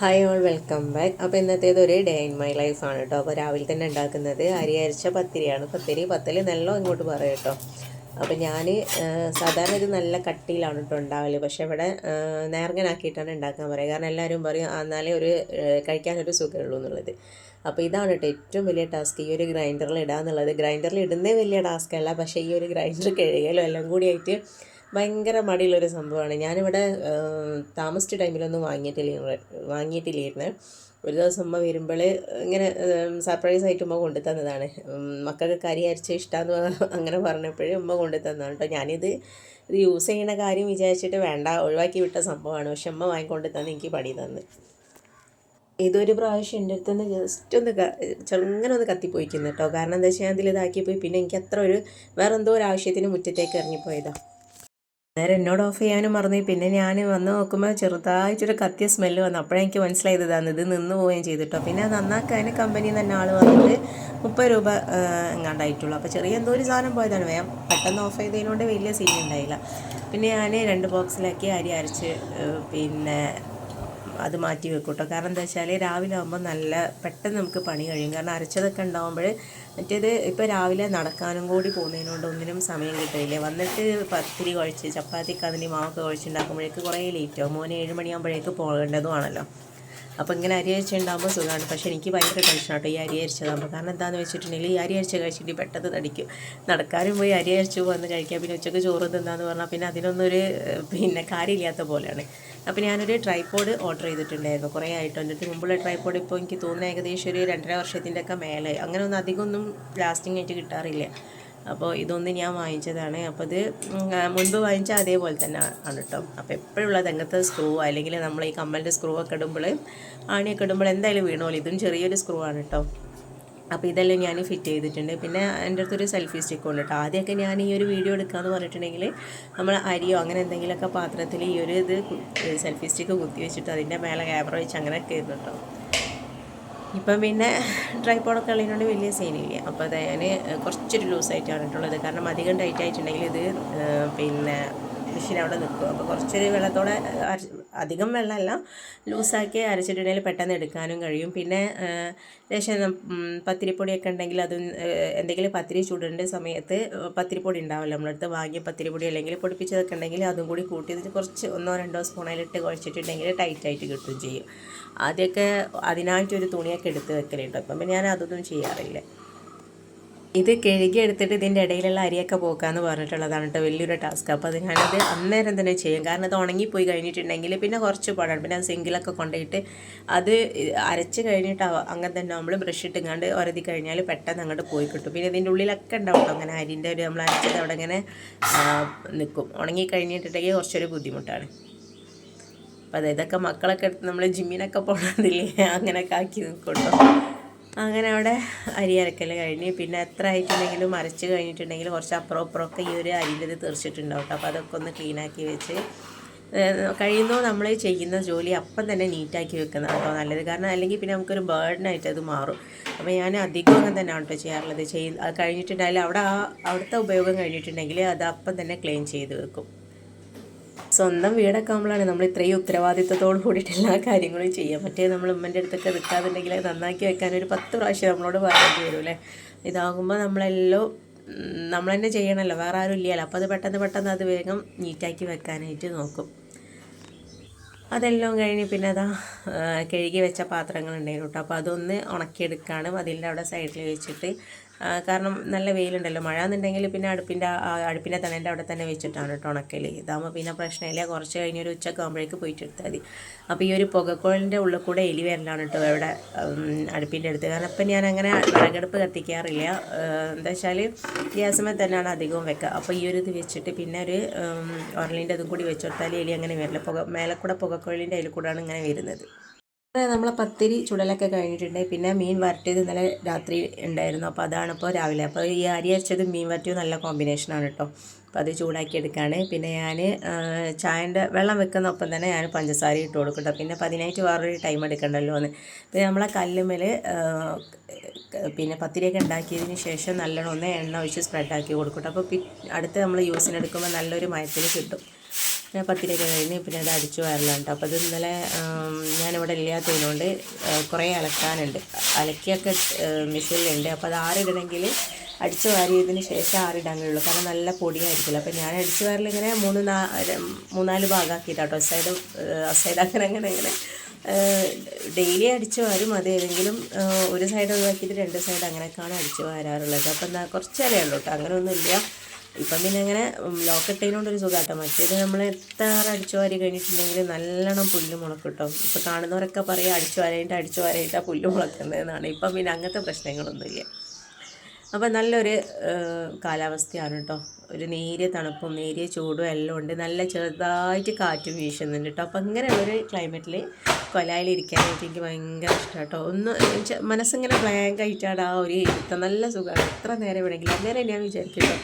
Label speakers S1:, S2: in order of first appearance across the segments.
S1: Hi all welcome back അപ്പോൾ ഇന്നത്തേത് ഒരു day in my life ആണ് കേട്ടോ അപ്പോൾ രാവിലെ തന്നെ ഉണ്ടാക്കുന്നത് അരി അരിച്ച പത്തിരിയാണ്. പത്തിരി പത്തൽ നല്ല ഇങ്ങോട്ട് പറയാം കേട്ടോ അപ്പോൾ ഞാൻ സാധാരണ ഇത് നല്ല കട്ടിയിലാണ് കേട്ടോ ഉണ്ടാവൽ. പക്ഷേ ഇവിടെ നേർങ്ങനാക്കിയിട്ടാണ് ഉണ്ടാക്കാൻ പറയുക കാരണം എല്ലാവരും പറയും "ആ, എന്നാലേ ഒരു കഴിക്കാനൊരു സുഖമുള്ളൂ എന്നുള്ളത്. അപ്പോൾ ഇതാണ് കേട്ടോ ഏറ്റവും വലിയ ടാസ്ക് ഈ ഒരു ഗ്രൈൻഡറിൽ ഇടുക എന്നുള്ളത് ഗ്രൈൻഡറിൽ ഇടുന്നേ വലിയ ടാസ്ക് അല്ല. പക്ഷേ ഈ ഒരു ഗ്രൈൻഡർ കഴുകലും എല്ലാം കൂടി ആയിട്ട് ഭയങ്കര മടിയുള്ളൊരു സംഭവമാണ്. ഞാനിവിടെ താമസിച്ച ടൈമിലൊന്നും വാങ്ങിയിട്ടില്ല വാങ്ങിയിട്ടില്ലായിരുന്നു. ഒരു ദിവസം അമ്മ വരുമ്പോൾ ഇങ്ങനെ സർപ്രൈസ് ആയിട്ട് ഉമ്മ കൊണ്ടു തന്നതാണ്. മക്കൾക്ക് കരി അരച്ച ഇഷ്ടമെന്ന് അങ്ങനെ പറഞ്ഞപ്പോഴും ഉമ്മ കൊണ്ടു തന്നതാണ് കേട്ടോ ഞാനിത് ഇത് യൂസ് ചെയ്യുന്ന കാര്യം വിചാരിച്ചിട്ട് വേണ്ട ഒഴിവാക്കി വിട്ട സംഭവമാണ്. പക്ഷെ അമ്മ വാങ്ങിക്കൊണ്ട് തന്ന് എനിക്ക് പണി തന്ന്. ഇതൊരു പ്രാവശ്യം എന്റെ അടുത്ത് നിന്ന് ജസ്റ്റ് ഒന്ന് ചെറുങ്ങനെ ഒന്ന് കത്തിപ്പോയിക്കുന്നു കേട്ടോ കാരണം എന്താ വെച്ചാൽ ഞാൻ ഇതിൽ ഇതാക്കി പോയി പിന്നെ എനിക്ക് അത്ര ഒരു വേറെ എന്തോ ഒരു ആവശ്യത്തിന് മുറ്റത്തേക്ക് ഇറങ്ങിപ്പോയതാ. നേരെ എന്നോട് ഓഫ് ചെയ്യാനും മറന്നു. പിന്നെ ഞാൻ വന്ന് നോക്കുമ്പോൾ ചെറുതായിട്ടൊരു കത്തിയ സ്മെല്ല് വന്നു. അപ്പോഴേ എനിക്ക് മനസ്സിലായത് ഇതാണ് ഇത് നിന്ന് പോവുകയും ചെയ്തിട്ടോ പിന്നെ അത് നന്നാക്കാൻ കമ്പനിയിൽ നിന്ന് തന്നെ ആൾ വന്നിട്ട് മുപ്പത് രൂപ എങ്ങാണ്ടായിട്ടുള്ളൂ. അപ്പോൾ ചെറിയ എന്തോ ഒരു സാധനം പോയതാണ്. വേഗം പെട്ടെന്ന് ഓഫ് ചെയ്തതിനോണ്ട് വലിയ സീൻ ഉണ്ടായില്ല. പിന്നെ ഞാൻ രണ്ട് ബോക്സിലാക്കി അരി അരച്ച് പിന്നെ അത് മാറ്റി വെക്കും കേട്ടോ കാരണം എന്താ വെച്ചാൽ രാവിലെ ആകുമ്പോൾ നല്ല പെട്ടെന്ന് നമുക്ക് പണി കഴിയും. കാരണം അരച്ചതൊക്കെ ഉണ്ടാകുമ്പോൾ മറ്റേത് ഇപ്പോൾ രാവിലെ നടക്കാനും കൂടി പോകുന്നതിനോണ്ട് ഒന്നിനും സമയം കിട്ടില്ല വന്നിട്ട് പത്തിരി കുഴച്ച് ചപ്പാത്തി അതിന് മാവൊക്കെ കുഴച്ചുണ്ടാക്കുമ്പോഴേക്ക് കുറേ ലേറ്റ് ആവും. മോനെ ഏഴ് മണിയാകുമ്പോഴേക്ക് പോകേണ്ടതുമാണല്ലോ അപ്പോൾ ഇങ്ങനെ അരി അരിച്ചുണ്ടാകുമ്പോൾ സുഖമാണ്. പക്ഷേ എനിക്ക് ഭയങ്കര ടെൻഷനാട്ടോ ഈ അരി അരിച്ചതാകുമ്പോൾ കാരണം എന്താണെന്ന് വെച്ചിട്ടുണ്ടെങ്കിൽ ഈ അരി അരിച്ച കഴിച്ചിട്ട് പെട്ടെന്ന് തടിക്കും. നടക്കാനും പോയി അരി അരിച്ച് വന്ന് കഴിക്കാം പിന്നെ ഉച്ചയ്ക്ക് ചോറ് തിന്നാന്ന് പറഞ്ഞാൽ പിന്നെ അതിനൊന്നും ഒരു പിന്നെ കാര്യമില്ലാത്ത പോലെയാണ്. അപ്പോൾ ഞാനൊരു ട്രൈപോഡ് ഓർഡർ ചെയ്തിട്ടുണ്ടായിരുന്നു. കുറേ ആയിട്ട് അടുത്ത് മുമ്പുള്ള ട്രൈപ്പോഡ് ഇപ്പോൾ എനിക്ക് തോന്നുന്ന ഏകദേശം ഒരു രണ്ടര വർഷത്തിന്റെ ഒക്കെ മേലെ. അങ്ങനെ ഒന്നും അധികമൊന്നും ലാസ്റ്റിംഗ് ആയിട്ട് കിട്ടാറില്ല. അപ്പോൾ ഇതൊന്ന് ഞാൻ വാങ്ങിച്ചതാണ്. അപ്പോൾ ഇത് മുൻപ് വാങ്ങിച്ച അതേപോലെ തന്നെ ആണ് കേട്ടോ അപ്പോൾ എപ്പോഴുള്ള തെങ്ങത്തെ സ്ക്രൂ അല്ലെങ്കിൽ നമ്മൾ ഈ കമ്മലിന്റെ സ്ക്രൂ ഒക്കെ ഇടുമ്പോൾ ആണിയൊക്കെ ഇടുമ്പോൾ എന്തായാലും വീണോളൂ ഇതും ചെറിയൊരു സ്ക്രൂ ആണ് കേട്ടോ അപ്പോൾ ഇതെല്ലാം ഞാൻ ഫിറ്റ് ചെയ്തിട്ടുണ്ട്. പിന്നെ എന്റെ അടുത്തൊരു സെൽഫി സ്റ്റിക്ക് ഉണ്ട് കേട്ടോ ആദ്യമൊക്കെ ഞാൻ ഈ ഒരു വീഡിയോ എടുക്കാമെന്ന് പറഞ്ഞിട്ടുണ്ടെങ്കിൽ നമ്മൾ അരിയോ അങ്ങനെ എന്തെങ്കിലുമൊക്കെ പാത്രത്തിൽ ഈ ഒരു ഇത് സെൽഫി സ്റ്റിക്ക് കുത്തി വെച്ചിട്ട് അതിന്റെ മേലെ ക്യാമറ വെച്ച് അങ്ങനെയൊക്കെ ആയിരുന്നു കേട്ടോ ഇപ്പം പിന്നെ ട്രൈപ്പോഡൊക്കെ ഉള്ളതിനോട് വലിയ സീനില്ല അപ്പോൾ അത് ഞാൻ കുറച്ചൊരു ലൂസായിട്ടാണ് ഇട്ടുള്ളത് കാരണം അധികം ടൈറ്റ് ആയിട്ടുണ്ടെങ്കിൽ ഇത് പിന്നെ മെഷീൻ അവിടെ നിൽക്കും. അപ്പോൾ കുറച്ചൊരു വെള്ളത്തോടെ അധികം വെള്ളമല്ല ലൂസാക്കി അരച്ചിട്ടുണ്ടെങ്കിൽ പെട്ടെന്ന് എടുക്കാനും കഴിയും. പിന്നെ ലേശം പത്തിരിപ്പൊടിയൊക്കെ ഉണ്ടെങ്കിൽ അത് എന്തെങ്കിലും പത്തിരി ചൂടേണ്ട സമയത്ത് പത്തിരിപ്പൊടി ഉണ്ടാവില്ല. നമ്മളടുത്ത് വാങ്ങിയ പത്തിരിപ്പൊടി അല്ലെങ്കിൽ പൊടിപ്പിച്ചതൊക്കെ ഉണ്ടെങ്കിൽ അതും കൂടി കൂട്ടി കുറച്ച് ഒന്നോ രണ്ടോ സ്പൂണിലിട്ട് കുഴച്ചിട്ടുണ്ടെങ്കിൽ ടൈറ്റായിട്ട് കിട്ടുകയും ചെയ്യും. ആദ്യമൊക്കെ അതിനായിട്ടൊരു തുണിയൊക്കെ എടുത്ത് വെക്കലുണ്ട്. അപ്പം ഞാൻ അതൊന്നും ചെയ്യാറില്ല. ഇത് കഴുകി എടുത്തിട്ട് ഇതിന്റെ ഇടയിലുള്ള അരിയൊക്കെ പോക്കാന്ന് പറഞ്ഞിട്ടുള്ളതാണ് കേട്ടോ വലിയൊരു ടാസ്ക്. അപ്പോൾ അത് ഞാനത് അന്നേരം തന്നെ ചെയ്യും. കാരണം അത് ഉണങ്ങിപ്പോയി കഴിഞ്ഞിട്ടുണ്ടെങ്കിൽ പിന്നെ കുറച്ച് പാടാണ്. പിന്നെ സിങ്കിലൊക്കെ കൊണ്ടുപോയിട്ട് അത് അരച്ച് കഴിഞ്ഞിട്ട് അങ്ങനെ തന്നെ നമ്മൾ ബ്രഷ് ഇട്ടുങ്ങാണ്ട് ഒരതി കഴിഞ്ഞാൽ പെട്ടെന്ന് അങ്ങോട്ട് പോയി കിട്ടും. പിന്നെ ഇതിന്റെ ഉള്ളിലൊക്കെ ഉണ്ടാവും അങ്ങനെ അരിന്റെ ഒരു നമ്മൾ അരച്ചത് അവിടെ ഇങ്ങനെ നിൽക്കും ഉണങ്ങി കഴിഞ്ഞിട്ടുണ്ടെങ്കിൽ കുറച്ചൊരു ബുദ്ധിമുട്ടാണ്. അപ്പോൾ അത് ഇതൊക്കെ മക്കളൊക്കെ എടുത്ത് നമ്മൾ ജിമ്മിനൊക്കെ പോകണമെന്നില്ലേ അങ്ങനെയൊക്കെ ആക്കി നിൽക്കുള്ളൂ അങ്ങനെ അവിടെ അരി അരക്കൽ കഴിഞ്ഞ്. പിന്നെ എത്ര ആയിട്ടുണ്ടെങ്കിലും അരച്ച് കഴിഞ്ഞിട്ടുണ്ടെങ്കിൽ കുറച്ച് അപ്പുറം അപ്പുറമൊക്കെ ഈ ഒരു അരിന്റെ ഇത് തീർച്ചിട്ടുണ്ടാവും കേട്ടോ. അപ്പോൾ അതൊക്കെ ഒന്ന് ക്ലീനാക്കി വെച്ച് കഴിയുന്നോ നമ്മൾ ചെയ്യുന്ന ജോലി അപ്പം തന്നെ നീറ്റാക്കി വെക്കുന്നത് കേട്ടോ നല്ലത്. കാരണം അല്ലെങ്കിൽ പിന്നെ നമുക്കൊരു ബേർഡനായിട്ട് അത് മാറും. അപ്പോൾ ഞാൻ അധികം അങ്ങനെ തന്നെയാണ് കേട്ടോ ചെയ്യാറുള്ളത്. ചെയ് അത് കഴിഞ്ഞിട്ടുണ്ടെങ്കിൽ അവിടെ ആ അവിടുത്തെ ഉപയോഗം കഴിഞ്ഞിട്ടുണ്ടെങ്കിൽ അത് അപ്പം തന്നെ ക്ലീൻ ചെയ്ത് വെക്കും. സ്വന്തം വീടൊക്കെ ആകുമ്പോഴാണ് നമ്മൾ ഇത്രയും ഉത്തരവാദിത്തത്തോട് കൂടിയിട്ട് എല്ലാ കാര്യങ്ങളും ചെയ്യാം മറ്റേ നമ്മൾ ഉമ്മന്റെ അടുത്തൊക്കെ നിൽക്കാതുണ്ടെങ്കിൽ നന്നാക്കി വെക്കാൻ ഒരു പത്ത് പ്രാവശ്യം നമ്മളോട് പറയേണ്ടി വരും അല്ലേ? ഇതാകുമ്പോൾ നമ്മളെല്ലാം നമ്മൾ തന്നെ ചെയ്യണമല്ലോ വേറെ ആരും ഇല്ലല്ലോ. അപ്പോൾ അത് പെട്ടെന്ന് പെട്ടെന്ന് അത് വേഗം നീറ്റാക്കി വെക്കാനായിട്ട് നോക്കും. അതെല്ലാം കഴിഞ്ഞ് പിന്നെ അതാ കഴുകി വെച്ച പാത്രങ്ങൾ ഉണ്ടായിരുന്നു കേട്ടോ. അപ്പോൾ അതൊന്ന് ഉണക്കിയെടുക്കുകയാണ് അതിന്റെ അവിടെ സൈഡിൽ വെച്ചിട്ട് കാരണം നല്ല വെയിലുണ്ടല്ലോ. മഴ എന്നുണ്ടെങ്കിൽ പിന്നെ അടുപ്പിന്റെ അടുപ്പിന്റെ തണേന്റെ അവിടെ തന്നെ വെച്ചിട്ടാണ് കേട്ടോ ഉണക്കൽ ഇതാകുമ്പോൾ പിന്നെ പ്രശ്നമില്ല. കുറച്ച് കഴിഞ്ഞ് ഒരു ഉച്ചയ്ക്ക് ആകുമ്പോഴേക്ക് പോയിട്ട് എടുത്താൽ മതി. അപ്പോൾ ഈ ഒരു പുകക്കോളിന്റെ ഉള്ളിൽ കൂടെ എലി വരലാണ് കേട്ടോ ഇവിടെ അടുപ്പിന്റെ അടുത്ത്. കാരണം ഇപ്പം ഞാൻ അങ്ങനെ വിറകടുപ്പ് കത്തിക്കാറില്ല എന്താ വെച്ചാൽ ഗ്യാസുമേ തന്നെയാണ് അധികവും വെക്കുക അപ്പോൾ ഈ ഒരു ഇത് വെച്ചിട്ട് പിന്നെ ഒരു ഉരലിന്റെ അതും കൂടി വെച്ചു കൊടുത്താൽ എലി അങ്ങനെ വരില്ല. പുക മേലെ കൂടെ പുകക്കോളിന്റെ അതിൽ കൂടെയാണ് ഇങ്ങനെ വരുന്നത്. അതെ നമ്മളെ പത്തിരി ചുടലൊക്കെ കഴിഞ്ഞിട്ടുണ്ട്. പിന്നെ മീൻ വരട്ടിയത് ഇന്നലെ രാത്രി ഉണ്ടായിരുന്നു. അപ്പോൾ അതാണ് ഇപ്പോൾ രാവിലെ. അപ്പോൾ ഈ അരി അരച്ചതും മീൻ വരട്ടിയും നല്ല കോമ്പിനേഷനാണ് കേട്ടോ അപ്പോൾ അത് ചൂടാക്കി എടുക്കുകയാണ് പിന്നെ ഞാൻ ചായന്റെ വെള്ളം വെക്കുന്ന ഒപ്പം തന്നെ ഞാൻ പഞ്ചസാര ഇട്ട് കൊടുക്കും കേട്ടോ പിന്നെ പതിനായിട്ട് വേറൊരു ടൈം എടുക്കണ്ടല്ലോ എന്ന്. പിന്നെ നമ്മളെ കല്ലുമ്മൽ പിന്നെ പത്തിരിയൊക്കെ ഉണ്ടാക്കിയതിന് ശേഷം നല്ലോണം ഒന്ന് എണ്ണ ഒഴിച്ച് സ്പ്രെഡാക്കി കൊടുക്കും കേട്ടോ അപ്പോൾ അടുത്ത് നമ്മൾ യൂസിനെടുക്കുമ്പോൾ നല്ലൊരു മയത്തിൽ കിട്ടും. പിന്നെ പത്തിരിയൊക്കെ കഴിഞ്ഞ് പിന്നെ അത് അടിച്ചു കേട്ടോ. അപ്പോൾ അത് ഇന്നലെ ഞാനിവിടെ ഇല്ലാത്തതിനോണ്ട് കുറേ അലക്കാനുണ്ട്. അലക്കിയൊക്കെ മെഷീനിലുണ്ട്. അപ്പോൾ അത് ആറിടണമെങ്കിൽ അടിച്ചു വാരിയതിന് ശേഷം ആറിടാൻ കഴിയുള്ളൂ കാരണം നല്ല പൊടിയായിരിക്കില്ല അപ്പോൾ ഞാൻ അടിച്ചു വാരൽ ഇങ്ങനെ മൂന്ന് നാ മൂന്നാൽ ഭാഗമാക്കിയിട്ടാട്ടോ സൈഡ് സൈഡ് അങ്ങനെ അങ്ങനെ അങ്ങനെ. ഡെയിലി അടിച്ചു വാരും. അത് ഏതെങ്കിലും ഒരു സൈഡ് ഒഴിവാക്കിയിട്ട് രണ്ട് സൈഡ് അങ്ങനെയൊക്കെയാണ് അടിച്ചു വാരാറുള്ളത്. അപ്പോൾ എന്താ കുറച്ചേരേ ഉള്ളൂ കേട്ടോ. അങ്ങനെ ഒന്നുമില്ല ഇപ്പം പിന്നെ അങ്ങനെ ഒരു സുഖമാട്ടോ മറ്റേത് നമ്മൾ എത്ര അടിച്ചു വാരി കഴിഞ്ഞിട്ടുണ്ടെങ്കിൽ നല്ലോണം പുല്ല് മുളക്കും കേട്ടോ ഇപ്പോൾ കാണുന്നവരൊക്കെ പറയും അടിച്ചു വാരായിട്ട് അടിച്ചു വാരായിട്ടാണ് പുല്ല് മുളക്കുന്നതെന്നാണ്. ഇപ്പം പിന്നെ അങ്ങനത്തെ പ്രശ്നങ്ങളൊന്നുമില്ല. അപ്പോൾ നല്ലൊരു കാലാവസ്ഥയാണ് കേട്ടോ ഒരു നേരിയ തണുപ്പും നേരിയ ചൂടും എല്ലാം ഉണ്ട്. നല്ല ചെറുതായിട്ട് കാറ്റും വീശുന്നുണ്ട് കേട്ടോ അപ്പോൾ ഇങ്ങനെയുള്ളൊരു ക്ലൈമറ്റിൽ കൊലായിലിരിക്കാനായിട്ട് എനിക്ക് ഭയങ്കര ഇഷ്ടമാണ് കേട്ടോ ഒന്ന് മനസ്സിങ്ങനെ ബ്ലാങ്ക് ആയിട്ടാണ് ആ ഒരു ഇരുത്തം. നല്ല സുഖമാണ് എത്ര നേരം വേണമെങ്കിലും. അന്നേരം ഞാൻ വിചാരിക്കും കേട്ടോ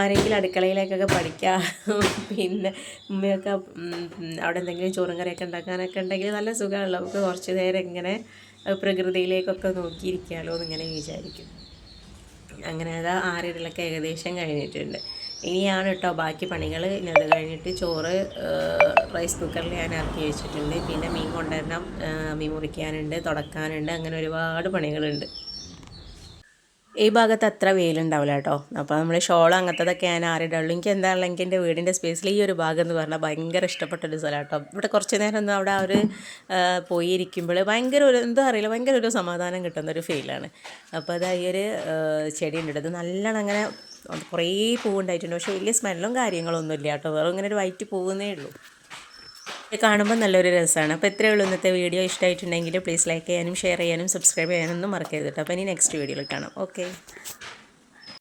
S1: ആരെങ്കിലും അടുക്കളയിലേക്കൊക്കെ പഠിക്കാം. പിന്നെ ഉമ്മയൊക്കെ അവിടെ എന്തെങ്കിലും ചോറും കറിയൊക്കെ ഉണ്ടാക്കാനൊക്കെ ഉണ്ടെങ്കിൽ നല്ല സുഖമാണല്ലോ. നമുക്ക് കുറച്ച് നേരം ഇങ്ങനെ പ്രകൃതിയിലേക്കൊക്കെ നോക്കിയിരിക്കാമല്ലോ എന്നിങ്ങനെ വിചാരിക്കും. അങ്ങനെ അത് ആറിടലൊക്കെ ഏകദേശം കഴിഞ്ഞിട്ടുണ്ട്. ഇനിയാണ് കേട്ടോ ബാക്കി പണികൾ ഇനി അത് കഴിഞ്ഞിട്ട് ചോറ് റൈസ് കുക്കറിൽ ഞാൻ ഇറക്കി വെച്ചിട്ടുണ്ട്. പിന്നെ മീൻ കൊണ്ടുവരണം മീൻ മുറിക്കാനുണ്ട് തുടക്കാനുണ്ട്. അങ്ങനെ ഒരുപാട് പണികളുണ്ട്. ഈ ഭാഗത്ത് അത്ര വെയിലുണ്ടാവില്ല കേട്ടോ. അപ്പോൾ നമ്മൾ ഷോൾ അങ്ങനത്തതൊക്കെ ഞാൻ ആറിടുള്ളൂ എനിക്ക് എന്താണല്ലോ എനിക്ക് എന്റെ വീടിന്റെ സ്പേസിൽ ഈ ഒരു ഭാഗം എന്ന് പറഞ്ഞാൽ ഭയങ്കര ഇഷ്ടപ്പെട്ടൊരു സ്ഥലം കേട്ടോ. ഇവിടെ കുറച്ച് നേരം ഒന്നും അവിടെ അവർ പോയിരിക്കുമ്പോൾ ഭയങ്കര ഒരു എന്താ അറിയില്ല ഭയങ്കര ഒരു സമാധാനം കിട്ടുന്ന ഒരു ഫീലാണ് അപ്പോൾ അത് ഈ ഒരു ചെടി ഉണ്ട് ഇത് നല്ലോണം അങ്ങനെ കുറേ പൂവുണ്ടായിട്ടുണ്ട്. പക്ഷേ വലിയ സ്മെല്ലും കാര്യങ്ങളൊന്നും ഇല്ല കേട്ടോ. വെറും ഇങ്ങനെ ഒരു വൈറ്റ് പൂവുന്നേ ഉള്ളൂ. കാണുമ്പോൾ നല്ലൊരു രസമാണ് അപ്പോൾ ഇത്രയേ ഉള്ളൂ ഇന്നത്തെ വീഡിയോ. ഇഷ്ടമായിട്ടുണ്ടെങ്കിൽ പ്ലീസ് ലൈക്ക് ചെയ്യാനും ഷെയർ ചെയ്യാനും സബ്സ്ക്രൈബ് ചെയ്യാനൊന്നും മറക്കരുത് കേട്ടോ അപ്പോൾ ഇനി നെക്സ്റ്റ് വീഡിയോയിൽ കാണാം. ഓക്കെ